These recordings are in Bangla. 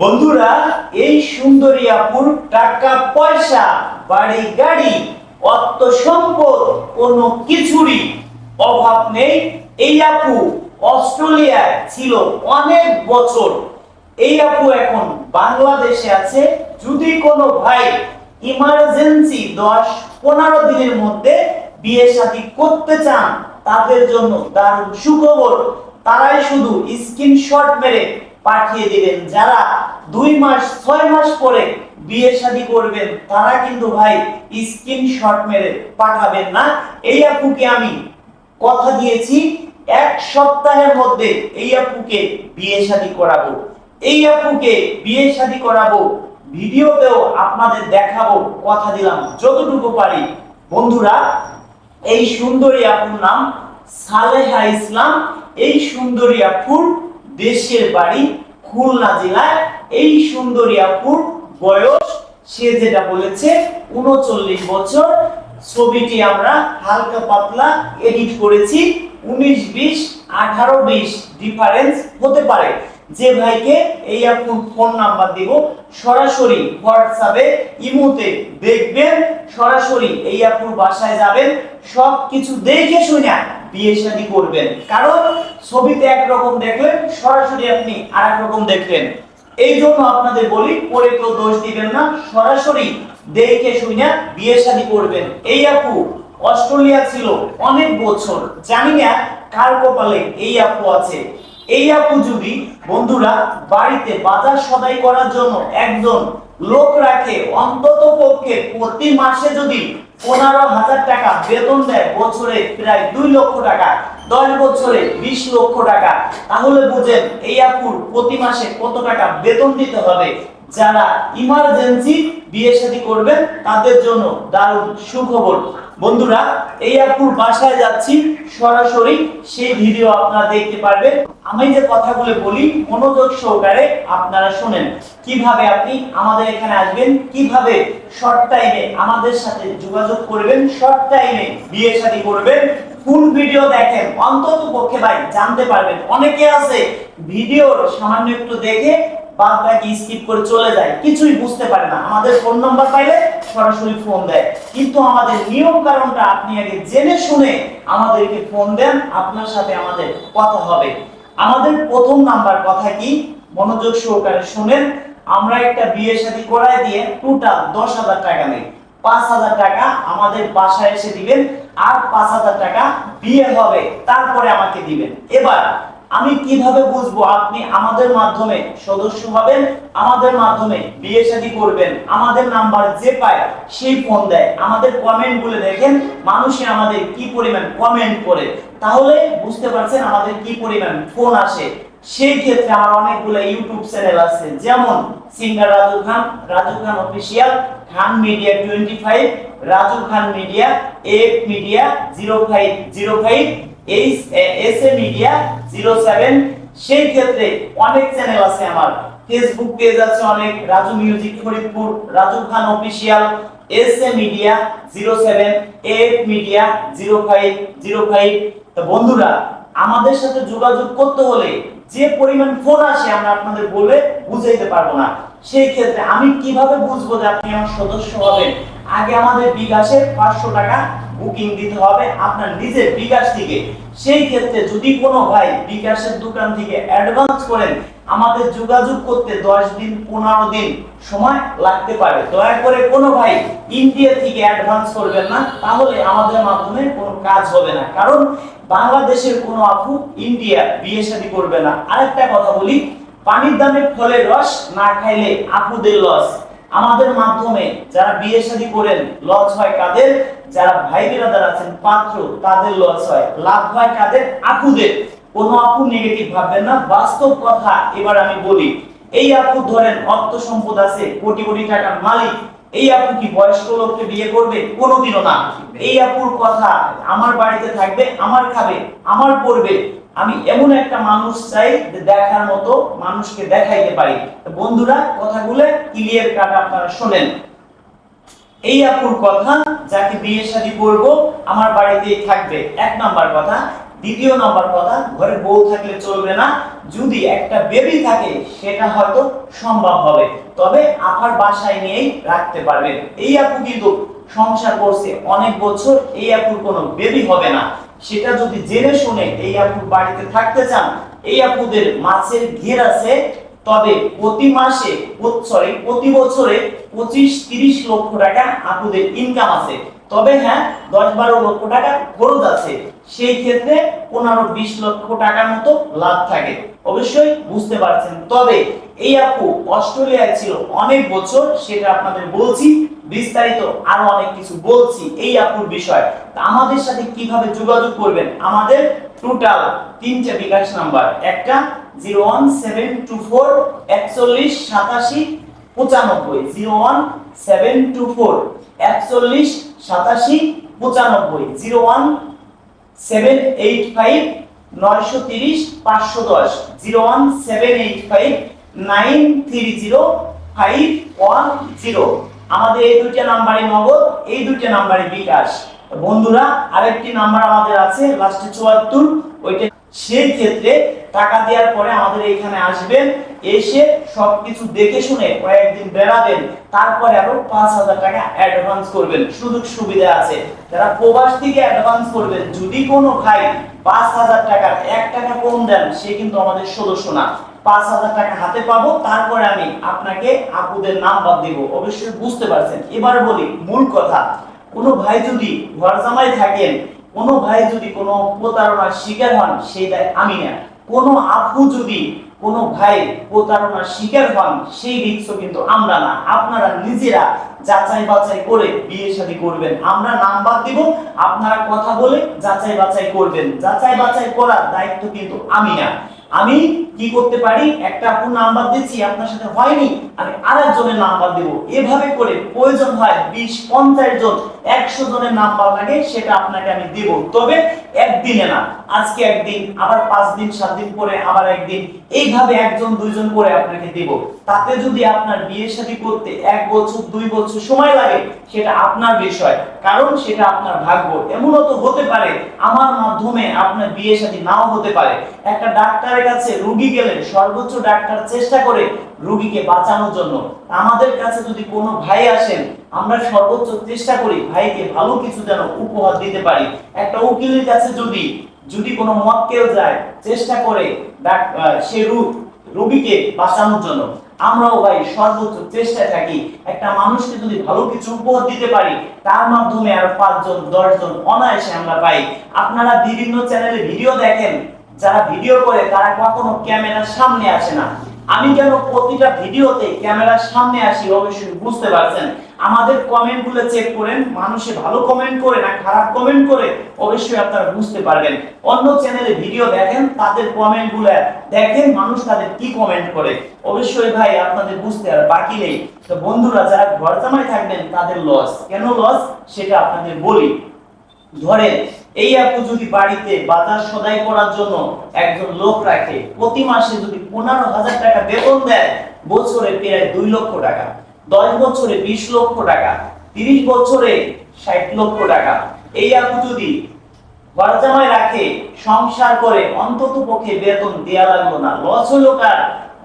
বন্ধুরা, এই সুন্দরী আপুর টাকা, পয়সা, বাড়ি, গাড়ি, অর্থ সম্পদ, কোনো কিছুরই অভাব নেই। এই আপু অস্ট্রেলিয়ায় ছিল অনেক বছর। এই আপু এখন বাংলাদেশে আছে। যদি কোনো ভাই ইমার্জেন্সি দশ, পনেরো দিনের মধ্যে বিয়ে শাদী করতে চান, তাদের জন্য দারুণ সুখবর। তারাই শুধু স্ক্রিনশট মেরে পাঠিয়ে দিবেন। যারা দুই মাস, ছয় মাস পরে বিয়ে শাদী করবেন, তারা কিন্তু ভাই স্ক্রিনশট মেরে পাঠাবেন না। এই আপুকে আমি কথা দিয়েছি, এক সপ্তাহের মধ্যে এই আপুকে বিয়ে শাদী করাবো। এই আপুকে বিয়ে শাদী করাবো, ভিডিওতেও আপনাদের দেখাবো, কথা দিলাম যতটুকু পারি। বন্ধুরা, এই সুন্দরী আপুর নাম সালেহা ইসলাম, এই সুন্দরী আপুর দেশের বাড়ি খুলনা জেলায়। এই সুন্দরী বয়স, সে যেটা বলেছে, উনচল্লিশ বছর। ছবিটি আমরা হালকা পাতলা এডিট করেছি। উনিশ বিশ, আঠারো বিশ ডিফারেন্স হতে পারে। যে ভাইকে এই আপুর ফোন নাম্বার দিব, সরাসরি হোয়াটসঅ্যাপে ইমোতে দেখবেন, সরাসরি এই আপুর বাসায় যাবেন। সব কিছু দেখে শুনে বিয়ে শাদী করবেন। কারণ ছবিতে একরকম দেখলেন, সরাসরি আপনি আর রকম দেখলেন। এই জন্য আপনাদের বলি, পরে কেউ দোষ দিবেন না, সরাসরি দেখে শুনে বিয়ে শাদী করবেন। এই আপু অস্ট্রেলিয়া ছিল অনেক বছর, জানি না কার কপালে এই আপু আছে। এই আপু যদি বন্ধুরা বাড়িতে বাজার সদাই করার জন্য একজন লোক রাখে অন্তত পক্ষে প্রতি মাসে যদি পনেরো হাজার টাকা বেতন দেয় বছরে প্রায় দুই লক্ষ টাকা, দশ বছরে বিশ লক্ষ টাকা। তাহলে বুঝেন, এই আপুর প্রতি মাসে কত টাকা বেতন দিতে হবে? যারা ইমার্জেন্সি বিয়ে শাদী করবেন, তাদের জন্য দারুণ সুখবর। বন্ধুরা, এই আপুর বাসায় যাচ্ছি, সরাসরি সেই ভিডিও আপনারা দেখতে পারবেন। আমি যে কথাগুলো বলি, মনোযোগ সহকারে আপনারা শুনেন। কীভাবে আপনি আমাদের এখানে আসবেন, কীভাবে শর্ট টাইমে আমাদের সাথে যোগাযোগ করবেন শর্ট টাইমে বিয়ে শাদী করবেন ফুল ভিডিও দেখেন অন্তত পক্ষে ভাই, জানতে পারবেন। অনেকে আছে, ভিডিওর সামান্য একটু দেখে বাদ স্কিপ করে চলে যায়, কিছুই বুঝতে পারে না। আমাদের ফোন নাম্বার পাইলে সরাসরি ফোন দেয়। কিন্তু আমাদের নিয়ম কারণটা আপনি আগে জেনে শুনে আমাদেরকে ফোন দেন, আপনার সাথে আমাদের কথা হবে। আমাদের প্রথম নাম্বার কথা কি? মনোযোগ সহকারে শুনেন, আমরা একটা বিয়ে শাদী করায় দিয়ে টোটাল দশ হাজার টাকা নেই। পাঁচ হাজার টাকা আমাদের বাসায় এসে দিবেন, আর পাঁচ হাজার টাকা বিয়ে হবে, তারপরে আমাকে দিবেন। এবার আমি কীভাবে বুঝব আপনি আমাদের মাধ্যমে সদস্য হবেন, আমাদের মাধ্যমে বিয়ে শাদী করবেন, আমাদের নাম্বার যে পায় সেই ফোন দেয়, আমাদের কমেন্টগুলো দেখেন, মানুষে আমাদের কি পরিমাণ কমেন্ট করে। তাহলে বুঝতে পারছেন আমাদের কি পরিমাণ ফোন আসে। সেই ক্ষেত্রে আমার অনেকগুলো ইউটিউব চ্যানেল আছে, যেমন singer Raju Khan Raju Khan official Khan media twenty five Raju Khan media F media zero five zero five H media zero seven. সেই ক্ষেত্রে অনেক চ্যানেল আছে আমার। ফেসবুক পেজ আছে অনেক, Raju music Faridpur, Raju Khan media zero seven, F media zero five zero five. তো বন্ধুরা, আমাদের সাথে যোগাযোগ করতে হলে যে পরিমাণ ফোন আসে আমরা আপনাদের বলে বুঝাইতে পারব না। সেই ক্ষেত্রে আমি কীভাবে বুঝব যে আপনি আমার সদস্য হবেন? আগে আমাদের বিকাশে পাঁচশো টাকা বুকিং দিতে হবে আপনার নিজের বিকাশ থেকে। সেই ক্ষেত্রে যদি কোনো ভাই বিকাশের দোকান থেকে অ্যাডভান্স করেন, আমাদের যোগাযোগ করতে দশ দিন, পনেরো দিন সময় লাগতে পারে। দয়া করে কোনো ভাই ইন্ডিয়া থেকে অ্যাডভান্স করবেন না, তাহলে আমাদের মাধ্যমে কোনো কাজ হবে না। কারণ বাংলাদেশের কোনো আপু ইন্ডিয়া বিয়ে শাদী করবে না। আরেকটা কথা বলি, পানির দামে ফলের রস না খাইলে আপুদের লস আমাদের মাধ্যমে যারা বিয়ে শাদী করেন লস হয় কাদের? যারা ভাই বিরাদার আছেন, পাত্র, তাদের লস হয়। লাভ হয় কাদের? আপুদের। কোন আপু নেগেটিভ ভাববেন না। বাস্তব কথা, এবার আমি বলি, এই আপু ধরেন অর্থ সম্পদ আছে, কোটি কোটি টাকার মালিক। এই আপু কি বয়স্ক লোককে বিয়ে করবে? কোনোদিনও না। এই আপুর কথা আমার বাড়িতে থাকবে, আমার খাবে, আমার পড়বে আমি এমন একটা মানুষ চাই যে দেখার মতো মানুষকে দেখাইতে পারি। বন্ধুরা, কথাগুলো ক্লিয়ার কাট আপনারা শোনেন। এই আপুর কথা, যাকে বিয়ে শাদী করব, আমার বাড়িতেই থাকবে। এক নাম্বার কথা দ্বিতীয় নম্বর কথা, ঘরে বউ থাকলে চলবে না, যদি একটা বেবি থাকে, সেটা হয়তো সম্ভব হবে। তবে আপার বাসায় নিয়েই রাখতে পারবেন। এই আপু কিন্তু সংসার করছে অনেক বছর, এই আপুর কোনো বেবি হবে না। সেটা যদি জেনে শুনে এই আপুর বাড়িতে থাকতে চান, এই আপুদের মাছের ঘের আছে, তবে প্রতি মাসে সরি প্রতি বছরে পঁচিশ, তিরিশ লক্ষ টাকা আপুদের ইনকাম আছে। তবে হ্যাঁ দশ, বারো লক্ষ টাকা খরচ আছে। সেই ক্ষেত্রে পনেরো বিশ লক্ষ টাকার মতো লাভ থাকে। অবশ্যই বুঝতে পারছেন। তবে এই আপু অস্ট্রেলিয়ায় ছিল অনেক বছর, সেটা আপনাদের বলছি, বিস্তারিত আরও অনেক কিছু বলছি এই আপুর বিষয়। আমাদের সাথে কীভাবে যোগাযোগ করবেন? আমাদের টোটাল তিনটে বিকাশ নাম্বার। একটা zero one seven two four একচল্লিশ সাতাশি পঁচানব্বই। Zero one seven two four একচল্লিশ সাতাশি পঁচানব্বই। Zero one zero five one zero. আমাদের এই দুইটা নাম্বারে নগদ, এই দুইটা নাম্বারে বিকাশ। বন্ধুরা, আরেকটি নাম্বার আমাদের আছে লাস্টে চুয়াত্তর, ওইটা সেই ক্ষেত্রে টাকা দেওয়ার পরে আমাদের এখানে আসবেন, এসে সবকিছু দেখে শুনে কয়েকদিন বেড়াবেন, তারপরে আরও পাঁচ হাজার টাকা অ্যাডভান্স করবেন। সুযোগ সুবিধা আছে। যারা প্রবাস থেকে অ্যাডভান্স করবেন, যদি কোনো ভাই পাঁচ হাজার টাকার এক টাকা কম দেন, সে কিন্তু আমাদের সদস্য না। পাঁচ হাজার টাকা হাতে পাবো, তারপরে আমি আপনাকে আপুদের নাম্বার দিব। অবশ্যই বুঝতে পারছেন। এবার বলি, মূল কথা, কোনো ভাই যদি ঘর জামাই থাকেন, কোনো ভাই যদি কোনো প্রতারণার শিকার হন সেইটা আমি না। কোনো আপু যদি কোনো ভাই প্রতারণার শিকার হন, সেই রিক্স কিন্তু আমরা না। আপনারা নিজেরা যাচাই বাছাই করে বিয়ে শাদী করবেন। আমরা নাম্বার দিব, আপনারা কথা বলে যাচাই বাছাই করবেন। যাচাই বাছাই করার দায়িত্ব কিন্তু আমি না। আমি কি করতে পারি? একটা আপু নাম্বার দিচ্ছি, আপনার সাথে হয়নি, আমি আরেকজনের নাম্বার দেব। এভাবে করে প্রয়োজন হয় বিশ, পঞ্চাশ জন, একশো জনের নাম্বার লাগে, সেটা আপনাকে আমি দেব। তবে একদিনে না, আজকে একদিন, আবার পাঁচ দিন, সাত দিন পরে আবার একদিন, এইভাবে একজন, দুইজন করে আপনাকে দেব। তাতে যদি আপনার বিয়ে শাদী করতে এক বছর, দুই বছর সময় লাগে, সেটা আপনার বিষয়। কারণ সেটা আপনার ভাগ্য। এমনও তো হতে পারে, আমার মাধ্যমে আপনার বিয়ে শাদী নাও হতে পারে। একটা ডাক্তারের কাছে রুগী গেলে সর্বোচ্চ ডাক্তার চেষ্টা করে রুগীকে বাঁচানোর জন্য। আমাদের কাছে যদি কোনো ভাই আসেন, আমরা সর্বোচ্চ চেষ্টা করি ভাইকে ভালো কিছু যেন উপহার দিতে পারি। একটা উকিলের কাছে যদি যদি কোনো মক্কেল যায়, চেষ্টা করে সে রোগীকে বাঁচানোর জন্য। আমরাও ভাই সর্বোচ্চ চেষ্টায় থাকি। একটা মানুষকে যদি ভালো কিছু উপহার দিতে পারি, তার মাধ্যমে আর পাঁচজন, দশজন অনায়াসে আমরা পাই। আপনারা বিভিন্ন চ্যানেলে ভিডিও দেখেন। যারা ভিডিও করে, তারা কখনো ক্যামেরার সামনে আসে না। আমি কেন প্রতিটা ভিডিওতে ক্যামেরার সামনে আসি, অবশ্যই বুঝতে পারছেন। আমাদের কমেন্টগুলো চেক করেন, মানুষে ভালো কমেন্ট করে না খারাপ কমেন্ট করে, অবশ্যই আপনারা বুঝতে পারবেন। অন্য চ্যানেলে ভিডিও দেখেন, তাদের কমেন্টগুলো দেখেন, মানুষ তাদের কি কমেন্ট করে। অবশ্যই ভাই, আপনাদের বুঝতে আর বাকি নেই। তো বন্ধুরা, যারা ঘর জামাই থাকবেন, তাদের লস কেন লস সেটা আপনাদের বলি। ধরেন, এই আপু যদি বাড়িতে বাজার সদাই করার জন্য একজন লোক রাখে, প্রতি মাসে যদি পনেরো হাজার টাকা বেতন দেয়, বছরে প্রায় দুই লক্ষ টাকা। দশ বছরে বিশ লক্ষ টাকা, তিরিশ বছরে ষাট লক্ষ টাকা। এই আপু যদি ঘর রাখে, সংসার করে, অন্তত পক্ষে বেতন দেয়া লাগল না লস হলো কার?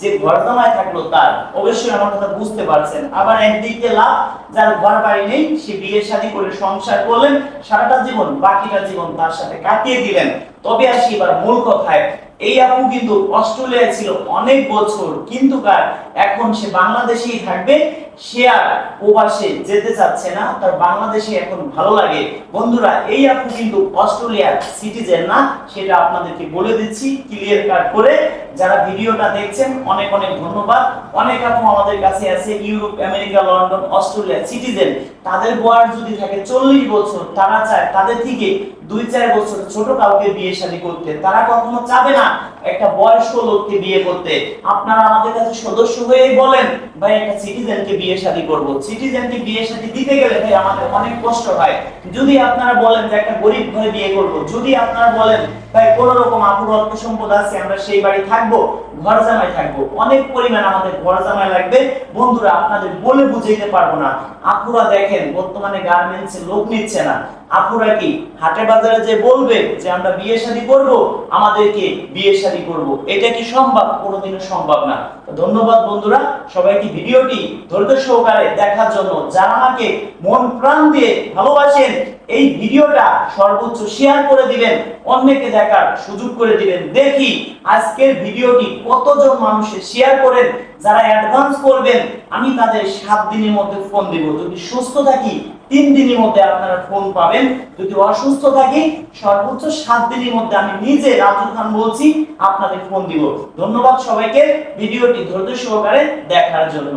যে ঘর থাকল তার। অবশ্যই আমার কথা বুঝতে পারছেন। আবার একদিকে লাভ, যার ঘর বাড়ি নেই, সে বিয়ে শাদী করে সংসার করলেন, সারাটা জীবন, বাকিটা জীবন তার সাথে কাটিয়ে দিলেন। তবে আসি এবার মূল কথায় এই আপু কিন্তু অস্ট্রেলিয়ায় ছিল অনেক বছর, কিন্তু কার, এখন সে বাংলাদেশেই থাকবে, সে আর প্রবাসে যেতে চাচ্ছে না, তার বাংলাদেশে এখন ভালো লাগে। বন্ধুরা, এই আপু কিন্তু অস্ট্রেলিয়ার সিটিজেন না, সেটা আপনাদেরকে বলে দিচ্ছি, ক্লিয়ার কাট করে। যারা ভিডিওটা দেখছেন, অনেক অনেক ধন্যবাদ। অনেক আপু আমাদের কাছে আছে, Europe, America, London Australia citizen. তাদের বয়স যদি থাকে চল্লিশ বছর, তারা চায় তাদের থেকে দুই চার বছর ছোট কাউকে বিয়ে শাদী করতে, তারা কখনো চাবে না একটা বয়স্ক লোককে বিয়ে করতে। আপনারা আমাদের কাছে সদস্য হয়েই বলেন, ভাই, একটা সিটিজেনকে বিয়ে শাদী করব। সিটিজেনকে বিয়ে শাদী দিতে গেলে ভাই, আমাদের অনেক কষ্ট হয়। যদি আপনারা বলেন যে, একটা গরিব ঘরে বিয়ে করব। যদি আপনারা বলেন, ভাই, কোন রকম আপুর অর্থ সম্পদ আছে, আমরা সেই বাড়ি থাকব। ঘর জামাই থাকব। অনেক পরিমাণ আমাদের ঘর জামাই লাগবে। বন্ধুরা, আপনাদের বলে বুঝাইতে পারব না। আপুরা দেখেন, বর্তমানে গার্মেন্টসে লোক নিচ্ছে না। আপুরা কি হাটে বাজারে যে বলবে যে আমরা বিয়ে শাদী করব, আমাদেরকে বিয়ে শাদী করব, এটা কি সম্ভব? কোনোদিনও সম্ভব না। ধন্যবাদ বন্ধুরা সবাইকে ভিডিওটি ধৈর্য সহকারে দেখার জন্য যারা আমাকে মন প্রাণ দিয়ে ভালোবাসেন এই ভিডিওটা সর্বোচ্চ শেয়ার করে দিবেন, অন্যকে দেখার সুযোগ করে দিবেন। দেখি আজকের ভিডিওটি কতজন মানুষের শেয়ার করেন, যারা অ্যাডভান্স করবেন, আমি তাদের সাত দিনের মধ্যে ফোন দিব। যদি সুস্থ থাকি, তিন দিনের মধ্যে আপনারা ফোন পাবেন। যদি অসুস্থ থাকি, সর্বোচ্চ সাত দিনের মধ্যে আমি নিজে রাজু খান বলছি, আপনাদের ফোন দিব। ধন্যবাদ সবাইকে, ভিডিওটি ধৈর্য সহকারে দেখার জন্য।